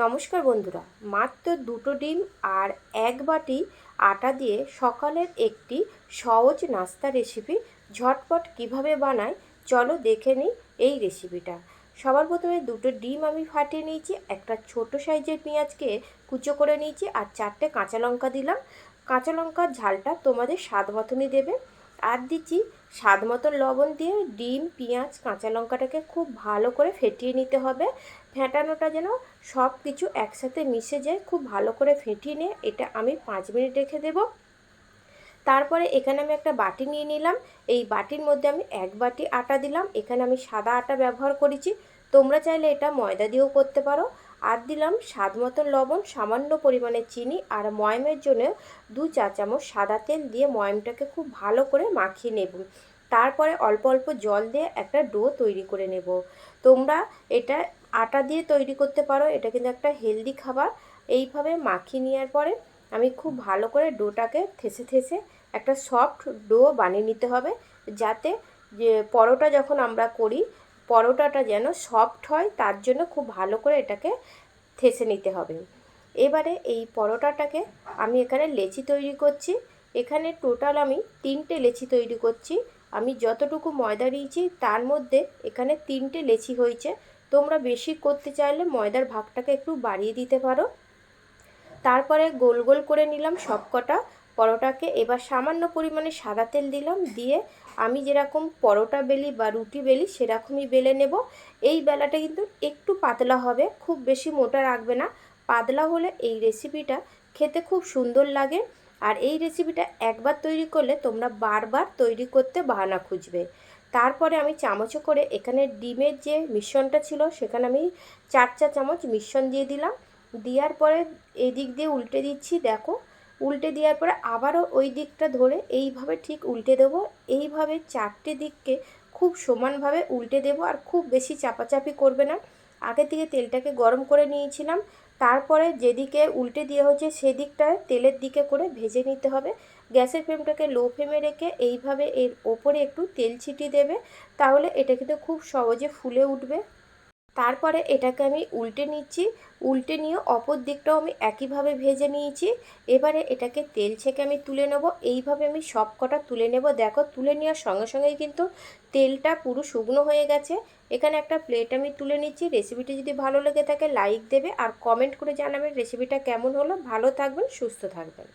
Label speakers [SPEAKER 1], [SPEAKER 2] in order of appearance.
[SPEAKER 1] নমস্কার বন্ধুরা, মাত্র দুটো ডিম আর এক বাটি আটা দিয়ে সকালের একটি সহজ নাস্তা রেসিপি ঝটপট কীভাবে বানায় চলো দেখে নিই এই রেসিপিটা সবার প্রথমে দুটো ডিম আমি ফাটিয়ে নিয়েছি, একটা ছোট সাইজের পেঁয়াজকে কুচো করে নিয়েছি আর চারটে কাঁচা লঙ্কা দিলাম। কাঁচা লঙ্কার ঝালটা তোমাদের স্বাদ মতনই দেবে। আর দিচ্ছি স্বাদ মতন লবণ দিয়ে ডিম, পেঁয়াজ, কাঁচা লঙ্কাটাকে খুব ভালো করে ফেটিয়ে নিতে হবে। ফেটানোটা যেন সব কিছু একসাথে মিশে যায়, খুব ভালো করে ফেটিয়ে নিয়ে এটা আমি পাঁচ মিনিট রেখে দেব। তারপরে এখানে আমি একটা বাটি নিয়ে নিলাম। এই বাটির মধ্যে আমি এক বাটি আটা দিলাম। এখানে আমি সাদা আটা ব্যবহার করেছি। তোমরা চাইলে এটা ময়দা দিয়েও করতে পারো। আর দিলাম স্বাদ মতন লবণ, সামান্য পরিমাণে চিনি আর ময়মের জন্য দু চা চামচ সাদা তেল দিয়ে ময়মটাকে খুব ভালো করে মাখিয়ে নেব। তারপরে অল্প অল্প জল দিয়ে একটা ডো তৈরি করে নেব। তোমরা এটা আটা দিয়ে তৈরি করতে পারো, এটা কিন্তু একটা হেলদি খাবার। এইভাবে মাখিয়ে নেওয়ার পরে আমি খুব ভালো করে ডোটাকে থেসে থেসে একটা সফট ডো বানিয়ে নিতে হবে, যাতে যে পরোটা যখন আমরা করি পরোটাটা যেন সফট হয়, তার জন্য খুব ভালো করে এটাকে থেসে নিতে হবে। এবারে এই পরোটাটাকে আমি এখানে লেচি তৈরি করছি। এখানে টোটাল আমি তিনটে লেচি তৈরি করছি। আমি যতটুকু ময়দা দিয়েছি তার মধ্যে এখানে তিনটে লেচি হয়েছে। তোমরা বেশি করতে চাইলে ময়দার ভাগটাকে একটু বাড়িয়ে দিতে পারো। তারপরে গোল গোল করে নিলাম সব কটা পরোটাকে এবার সামান্য পরিমাণে সাদা তেল দিলাম, দিয়ে আমি যেরকম পরোটা বেলি বা রুটি বেলি সেরকমই বেলে নেব। এই বেলাটা কিন্তু একটু পাতলা হবে, খুব বেশি মোটা রাখবে না। পাতলা হলে এই রেসিপিটা খেতে খুব সুন্দর লাগে। আর এই রেসিপিটা একবার তৈরি করলে তোমরা বারবার তৈরি করতে বাহানা খুঁজবে। তারপরে আমি চামচে করে এখানে ডিমের যে মিশ্রণটা ছিল, সেখানে আমি চার চা চামচ মিশ্রণ দিয়ে দিলাম। দেওয়ার পরে এই দিক দিয়ে উল্টে দিচ্ছি, দেখো উল্টে দেওয়ার পরে আবারও ওই দিকটা ধরে এইভাবে ঠিক উল্টে দেবো। এইভাবে চারটে দিককে খুব সমানভাবে উল্টে দেবো আর খুব বেশি চাপাচাপি করবে না। আগে থেকে তেলটাকে গরম করে নিয়েছিলাম। তারপরে যেদিকে উল্টে দিয়ে হচ্ছে সেদিকটায় তেলের দিকে করে ভেজে নিতে হবে। গ্যাসের ফ্লেমটাকে লো ফ্লেমে রেখে এইভাবে এর ওপরে একটু তেল ছিটিয়ে দেবে। তাহলে এটা কিন্তু খুব সহজে ফুলে উঠবে। তারপরে এটাকে আমি উল্টে নিচ্ছি, উল্টে নিয়ে অপর দিকটাও আমি একইভাবে ভেজে নিয়েছি। এবারে এটাকে তেল ছেঁকে আমি তুলে নেব। এইভাবে আমি সব কটা তুলে নেব। দেখো, তুলে নেওয়ার সঙ্গে সঙ্গেই কিন্তু তেলটা পুরো শুকনো হয়ে গেছে। এখানে একটা প্লেট আমি তুলে নিচ্ছি। রেসিপিটি যদি ভালো লেগে থাকে লাইক দেবে। আর কমেন্ট করে জানাবেন রেসিপিটা কেমন হলো। ভালো থাকবেন, সুস্থ থাকবেন।